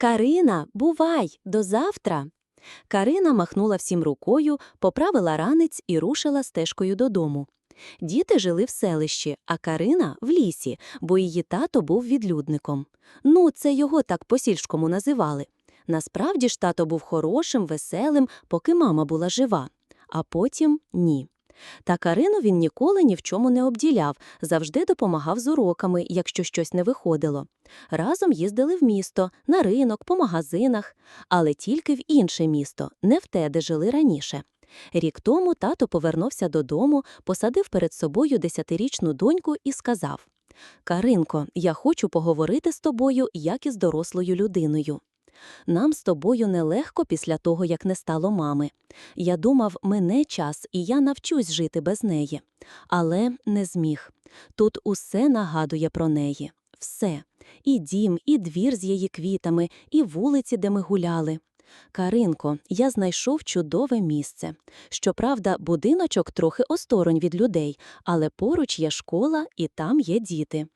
Карина, бувай, до завтра. Карина махнула всім рукою, поправила ранець і рушила стежкою додому. Діти жили в селищі, а Карина в лісі, бо її тато був відлюдником. Ну, це його так по-сільському називали. Насправді ж тато був хорошим, веселим, поки мама була жива, а потім ні. Та Карину він ніколи ні в чому не обділяв, завжди допомагав з уроками, якщо щось не виходило. Разом їздили в місто, на ринок, по магазинах, але тільки в інше місто, не в те, де жили раніше. Рік тому тато повернувся додому, посадив перед собою десятирічну доньку і сказав Каринко, я хочу поговорити з тобою, як із дорослою людиною. Нам з тобою нелегко після того, як не стало мами. Я думав, мине час, і я навчусь жити без неї. Але не зміг. Тут усе нагадує про неї. Все. І дім, і двір з її квітами, і вулиці, де ми гуляли. Каринко, я знайшов чудове місце. Щоправда, будиночок трохи осторонь від людей, але поруч є школа і там є діти.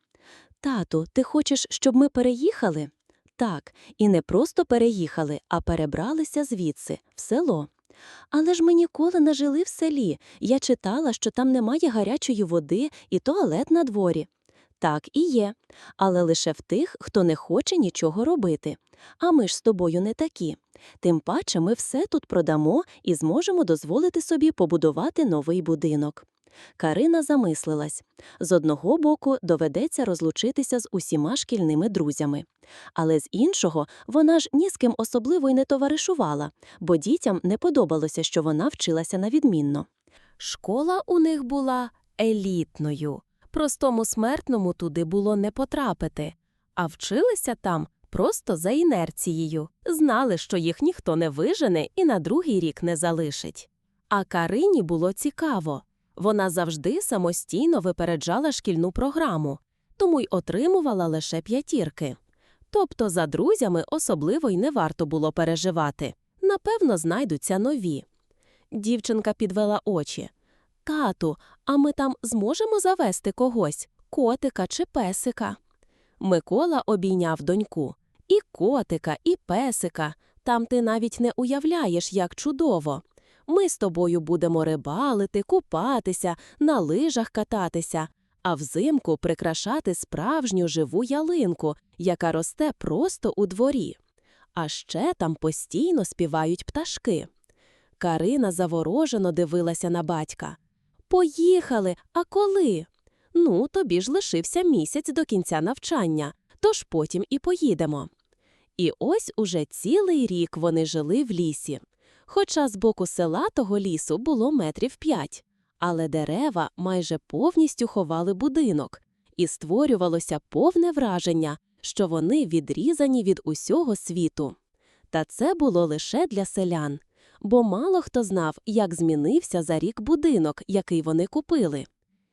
Тату, ти хочеш, щоб ми переїхали? Так, і не просто переїхали, а перебралися звідси, в село. Але ж ми ніколи не жили в селі. Я читала, що там немає гарячої води і туалет на дворі. Так і є, але лише в тих, хто не хоче нічого робити. А ми ж з тобою не такі. Тим паче ми все тут продамо і зможемо дозволити собі побудувати новий будинок. Карина замислилась з одного боку, доведеться розлучитися з усіма шкільними друзями, але з іншого, вона ж ні з ким особливо й не товаришувала, бо дітям не подобалося, що вона вчилася на відмінно. Школа у них була елітною, простому смертному туди було не потрапити, а вчилися там просто за інерцією, знали, що їх ніхто не вижене і на другий рік не залишить. А Карині було цікаво. Вона завжди самостійно випереджала шкільну програму, тому й отримувала лише п'ятірки. Тобто за друзями особливо й не варто було переживати. Напевно, знайдуться нові. Дівчинка підвела очі. Тату, а ми там зможемо завести когось котика чи песика. Микола обійняв доньку. І котика, і песика. Там ти навіть не уявляєш, як чудово. Ми з тобою будемо рибалити, купатися, на лижах кататися, а взимку прикрашати справжню живу ялинку, яка росте просто у дворі. А ще там постійно співають пташки. Карина заворожено дивилася на батька. Поїхали, а коли? Ну, тобі ж лишився місяць до кінця навчання, тож потім і поїдемо. І ось уже цілий рік вони жили в лісі. Хоча з боку села того лісу було метрів п'ять, але дерева майже повністю ховали будинок, і створювалося повне враження, що вони відрізані від усього світу. Та це було лише для селян, бо мало хто знав, як змінився за рік будинок, який вони купили.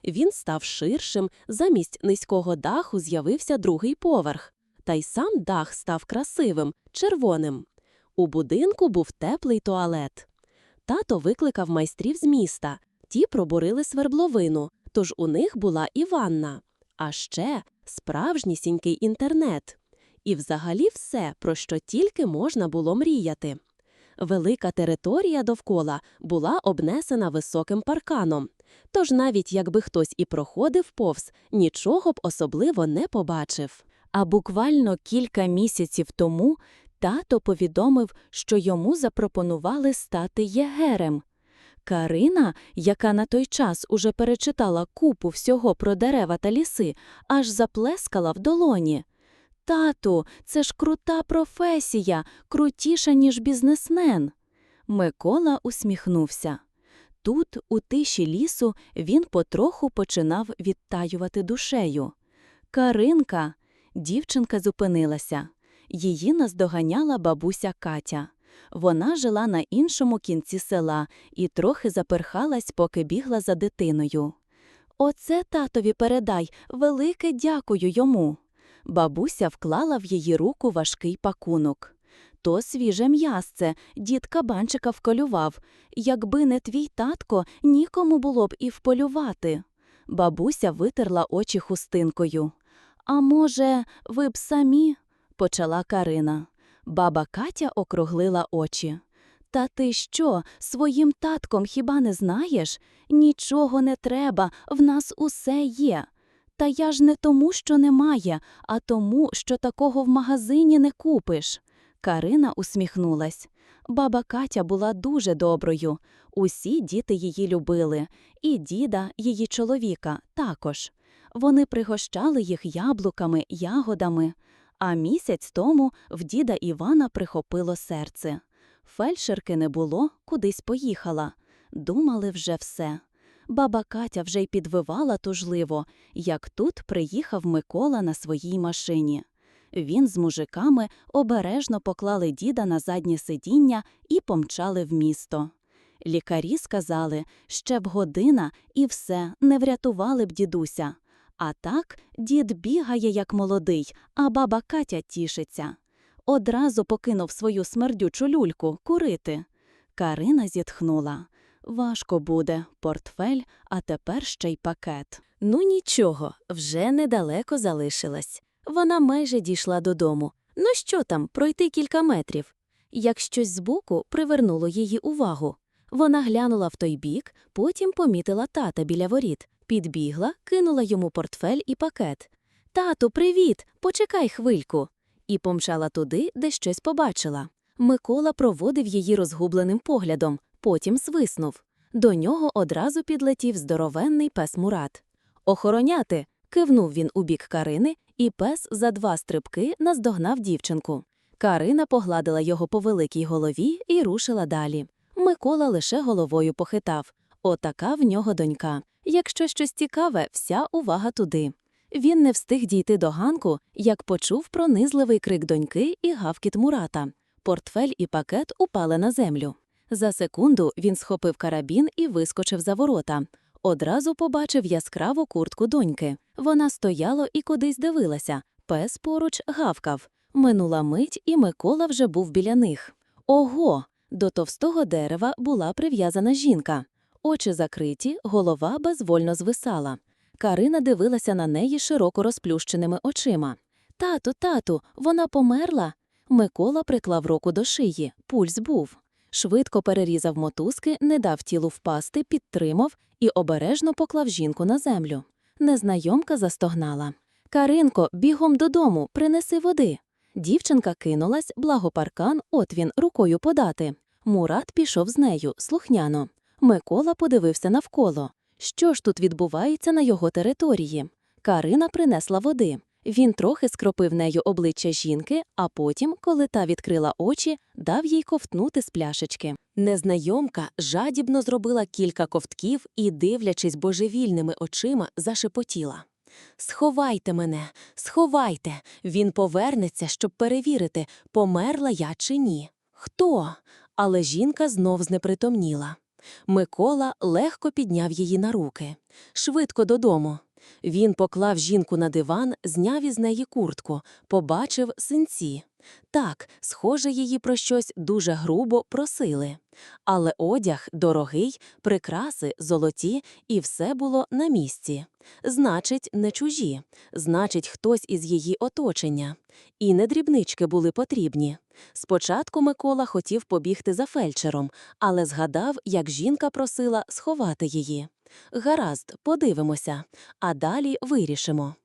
Він став ширшим, замість низького даху з'явився другий поверх, та й сам дах став красивим, червоним. У будинку був теплий туалет. Тато викликав майстрів з міста. Ті пробурили свербловину, тож у них була і ванна. А ще справжнісінький інтернет. І взагалі все, про що тільки можна було мріяти. Велика територія довкола була обнесена високим парканом. Тож навіть якби хтось і проходив повз, нічого б особливо не побачив. А буквально кілька місяців тому тато повідомив, що йому запропонували стати єгерем. Карина, яка на той час уже перечитала купу всього про дерева та ліси, аж заплескала в долоні. Тату, це ж крута професія, крутіша, ніж бізнесмен. Микола усміхнувся. Тут, у тиші лісу, він потроху починав відтаювати душею. Каринка, дівчинка зупинилася. Її наздоганяла бабуся Катя. Вона жила на іншому кінці села і трохи заперхалась, поки бігла за дитиною. Оце татові передай, велике дякую йому. Бабуся вклала в її руку важкий пакунок. То свіже м'ясце, дід кабанчика вколював. Якби не твій татко, нікому було б і вполювати. Бабуся витерла очі хустинкою. А може, ви б самі? Почала Карина. Баба Катя округлила очі. Та ти що, своїм татком хіба не знаєш? Нічого не треба, в нас усе є. Та я ж не тому, що немає, а тому, що такого в магазині не купиш. Карина усміхнулась. Баба Катя була дуже доброю. Усі діти її любили, і діда, її чоловіка, також. Вони пригощали їх яблуками, ягодами. А місяць тому в діда Івана прихопило серце. Фельдшерки не було, кудись поїхала. Думали вже все. Баба Катя вже й підвивала тужливо, як тут приїхав Микола на своїй машині. Він з мужиками обережно поклали діда на заднє сидіння і помчали в місто. Лікарі сказали, ще б година і все, не врятували б дідуся. А так дід бігає, як молодий, а баба Катя тішиться. Одразу покинув свою смердючу люльку курити. Карина зітхнула. Важко буде, портфель, а тепер ще й пакет. Ну нічого, вже недалеко залишилась. Вона майже дійшла додому. Ну що там, пройти кілька метрів. Як щось збоку привернуло її увагу. Вона глянула в той бік, потім помітила тата біля воріт, підбігла, кинула йому портфель і пакет. Тату, привіт! Почекай хвильку. І помчала туди, де щось побачила. Микола проводив її розгубленим поглядом, потім свиснув. До нього одразу підлетів здоровенний пес Мурат. Охороняти. кивнув він у бік Карини, і пес за два стрибки наздогнав дівчинку. Карина погладила його по великій голові і рушила далі. Микола лише головою похитав. Отака в нього донька. Якщо щось цікаве, вся увага туди. Він не встиг дійти до ганку, як почув пронизливий крик доньки і гавкіт Мурата. Портфель і пакет упали на землю. За секунду він схопив карабін і вискочив за ворота. Одразу побачив яскраву куртку доньки. Вона стояла і кудись дивилася. Пес поруч гавкав. Минула мить, і Микола вже був біля них. Ого! До товстого дерева була прив'язана жінка. Очі закриті, голова безвольно звисала. Карина дивилася на неї широко розплющеними очима. Тату, тату, вона померла. Микола приклав руку до шиї, пульс був. Швидко перерізав мотузки, не дав тілу впасти, підтримав і обережно поклав жінку на землю. Незнайомка застогнала. Каринко, бігом додому, принеси води. Дівчинка кинулась, благо паркан, от він рукою подати. Мурат пішов з нею, слухняно. Микола подивився навколо. Що ж тут відбувається на його території? Карина принесла води. Він трохи скропив нею обличчя жінки, а потім, коли та відкрила очі, дав їй ковтнути з пляшечки. Незнайомка жадібно зробила кілька ковтків і, дивлячись божевільними очима, зашепотіла. Сховайте мене, сховайте. Він повернеться, щоб перевірити, померла я чи ні. Хто? Але жінка знов знепритомніла. Микола легко підняв її на руки. Швидко додому. Він поклав жінку на диван, зняв із неї куртку, побачив синці. Так, схоже, її про щось дуже грубо просили. Але одяг дорогий, прикраси золоті, і все було на місці. Значить, не чужі, значить, хтось із її оточення. І не дрібнички були потрібні. Спочатку Микола хотів побігти за фельдшером, але згадав, як жінка просила сховати її. Гаразд, подивимося, а далі вирішимо.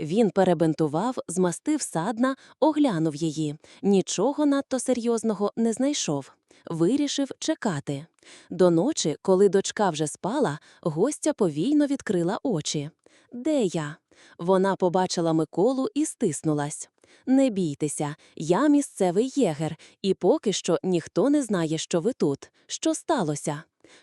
Він перебинтував, змастив садна, оглянув її. Нічого надто серйозного не знайшов. Вирішив чекати. До ночі, коли дочка вже спала, гостя повільно відкрила очі. Де я? Вона побачила Миколу і стиснулась. Не бійтеся, я місцевий єгер, і поки що ніхто не знає, що ви тут. Що сталося?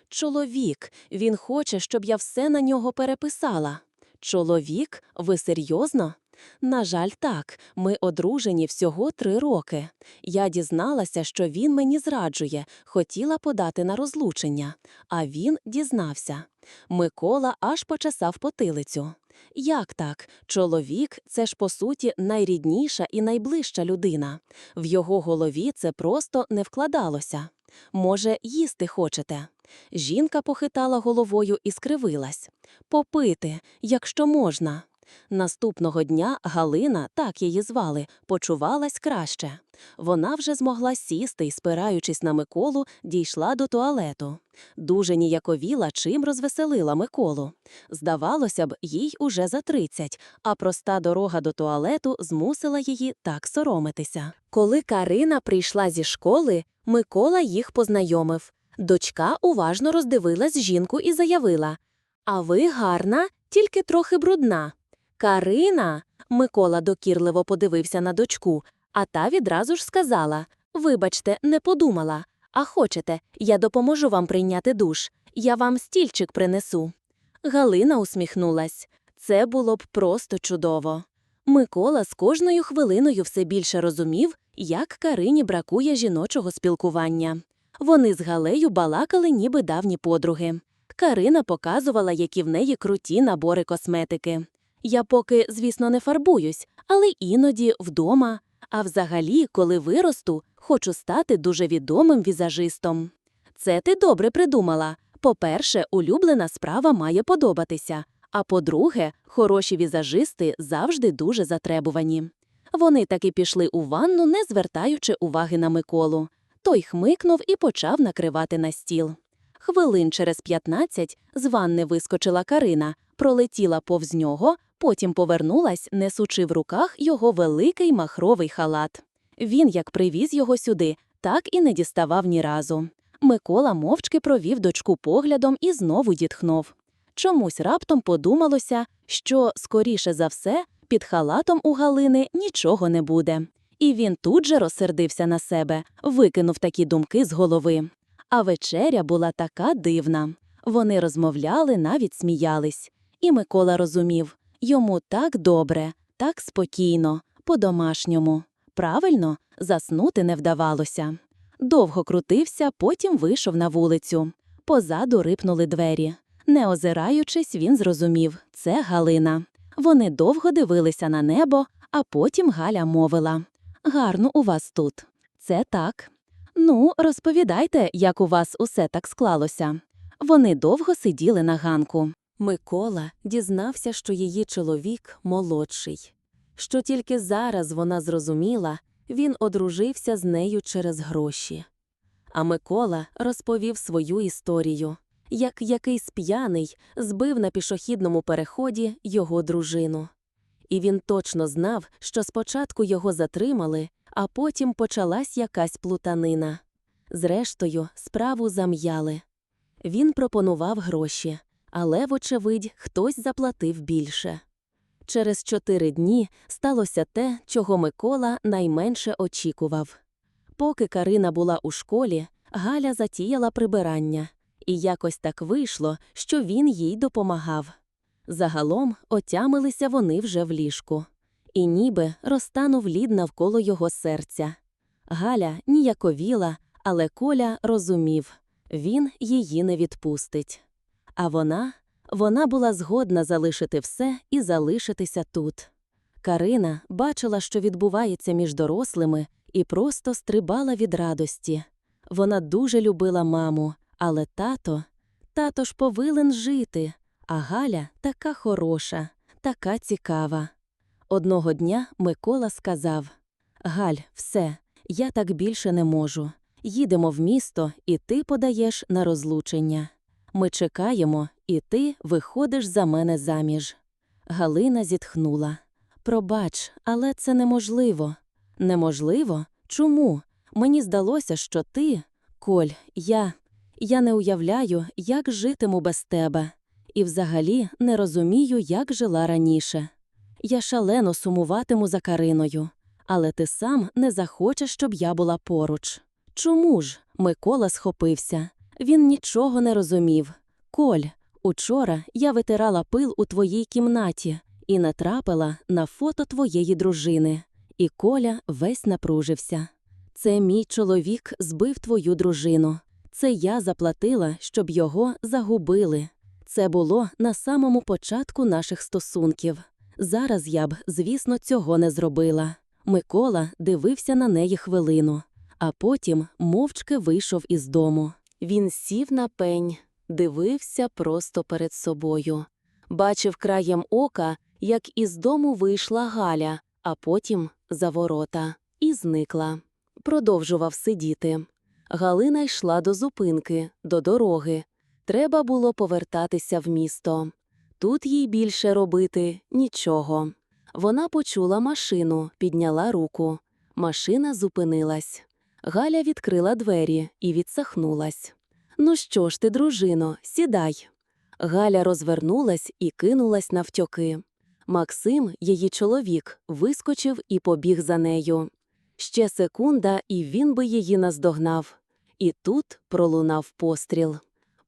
Чоловік, він хоче, щоб я все на нього переписала. Чоловік, ви серйозно? На жаль, так, ми одружені всього три роки. Я дізналася, що він мені зраджує, хотіла подати на розлучення, а він дізнався. Микола аж почесав потилицю. Як так? Чоловік це ж по суті найрідніша і найближча людина. В його голові це просто не вкладалося. Може, їсти хочете? Жінка похитала головою і скривилась. Попити, якщо можна. Наступного дня Галина, так її звали, почувалась краще. Вона вже змогла сісти і, спираючись на Миколу, дійшла до туалету. Дуже ніяковіла, чим розвеселила Миколу. Здавалося б, їй уже за 30, а проста дорога до туалету змусила її так соромитися. Коли Карина прийшла зі школи, Микола їх познайомив. Дочка уважно роздивилась жінку і заявила А ви гарна, тільки трохи брудна. Карина. Микола докірливо подивився на дочку, а та відразу ж сказала Вибачте, не подумала. А хочете, я допоможу вам прийняти душ. Я вам стільчик принесу. Галина усміхнулась. Це було б просто чудово. Микола з кожною хвилиною все більше розумів, як Карині бракує жіночого спілкування. Вони з Галею балакали, ніби давні подруги. Карина показувала, які в неї круті набори косметики. Я поки, звісно, не фарбуюсь, але іноді вдома. А взагалі, коли виросту, хочу стати дуже відомим візажистом. Це ти добре придумала. По-перше, улюблена справа має подобатися. А по-друге, хороші візажисти завжди дуже затребувані. Вони таки пішли у ванну, не звертаючи уваги на Миколу. Той хмикнув і почав накривати на стіл. Хвилин через 15 з ванни вискочила Карина, пролетіла повз нього, потім повернулась, несучи в руках його великий махровий халат. Він як привіз його сюди, так і не діставав ні разу. Микола мовчки провів дочку поглядом і знову дітхнув. Чомусь раптом подумалося, що, скоріше за все, під халатом у Галини нічого не буде. І він тут же розсердився на себе, викинув такі думки з голови. А вечеря була така дивна. Вони розмовляли, навіть сміялись. І Микола розумів йому так добре, так спокійно, по-домашньому. Правильно, заснути не вдавалося. Довго крутився, потім вийшов на вулицю. Позаду рипнули двері. Не озираючись, він зрозумів це Галина. Вони довго дивилися на небо, а потім Галя мовила Гарно у вас тут. Це так. Ну, розповідайте, як у вас усе так склалося. Вони довго сиділи на ганку. Микола дізнався, що її чоловік молодший. Що тільки зараз вона зрозуміла, він одружився з нею через гроші. А Микола розповів свою історію, як якийсь п'яний збив на пішохідному переході його дружину. І він точно знав, що спочатку його затримали, а потім почалась якась плутанина. Зрештою, справу зам'яли. Він пропонував гроші, але, вочевидь, хтось заплатив більше. Через чотири дні сталося те, чого Микола найменше очікував. Поки Карина була у школі, Галя затіяла прибирання, і якось так вийшло, що він їй допомагав. Загалом отямилися вони вже в ліжку, і ніби розтанув лід навколо його серця. Галя ніяковіла, але Коля розумів він її не відпустить. А вона, вона була згодна залишити все і залишитися тут. Карина бачила, що відбувається між дорослими, і просто стрибала від радості. Вона дуже любила маму, але тато, тато ж повинен жити. А Галя така хороша, така цікава. Одного дня Микола сказав Галь, все, я так більше не можу. Їдемо в місто, і ти подаєш на розлучення. Ми чекаємо, і ти виходиш за мене заміж. Галина зітхнула. Пробач, але це неможливо. Неможливо? Чому? Мені здалося, що ти, Коль, я. Я не уявляю, як житиму без тебе і взагалі не розумію, як жила раніше. Я шалено сумуватиму за Кариною, але ти сам не захочеш, щоб я була поруч. Чому ж? Микола схопився. Він нічого не розумів. Коль, учора я витирала пил у твоїй кімнаті і натрапила на фото твоєї дружини. І Коля весь напружився. Це мій чоловік збив твою дружину. Це я заплатила, щоб його загубили. Це було на самому початку наших стосунків. Зараз я б, звісно, цього не зробила. Микола дивився на неї хвилину, а потім мовчки вийшов із дому. Він сів на пень, дивився просто перед собою. Бачив краєм ока, як із дому вийшла Галя, а потім за ворота, і зникла. продовжував сидіти. Галина йшла до зупинки, до дороги. Треба було повертатися в місто. Тут їй більше робити нічого. Вона почула машину, підняла руку. Машина зупинилась. Галя відкрила двері і відсахнулась. Ну що ж ти, дружино, сідай. Галя розвернулась і кинулась навтьоки. Максим, її чоловік, вискочив і побіг за нею. Ще секунда, і він би її наздогнав. І тут пролунав постріл.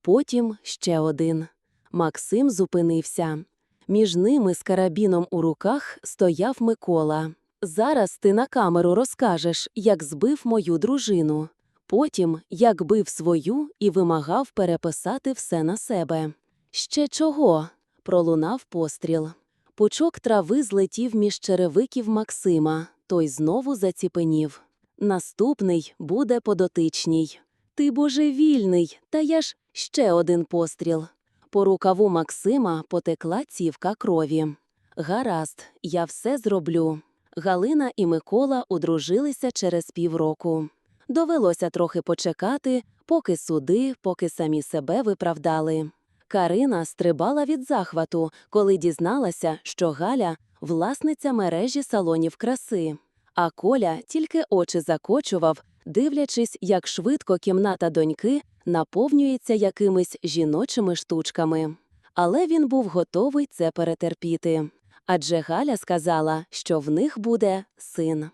Потім ще один. Максим зупинився. Між ними з карабіном у руках стояв Микола. Зараз ти на камеру розкажеш, як збив мою дружину. Потім, як бив свою і вимагав переписати все на себе. Ще чого? пролунав постріл. Пучок трави злетів між черевиків Максима, той знову заціпенів. Наступний буде подотичній. Ти божевільний, та я ж ще один постріл. По рукаву Максима потекла цівка крові. Гаразд, я все зроблю. Галина і Микола одружилися через півроку. Довелося трохи почекати, поки суди, поки самі себе виправдали. Карина стрибала від захвату, коли дізналася, що Галя – власниця мережі салонів краси. А Коля тільки очі закочував, дивлячись, як швидко кімната доньки наповнюється якимись жіночими штучками. Але він був готовий це перетерпіти. Адже Галя сказала, що в них буде син.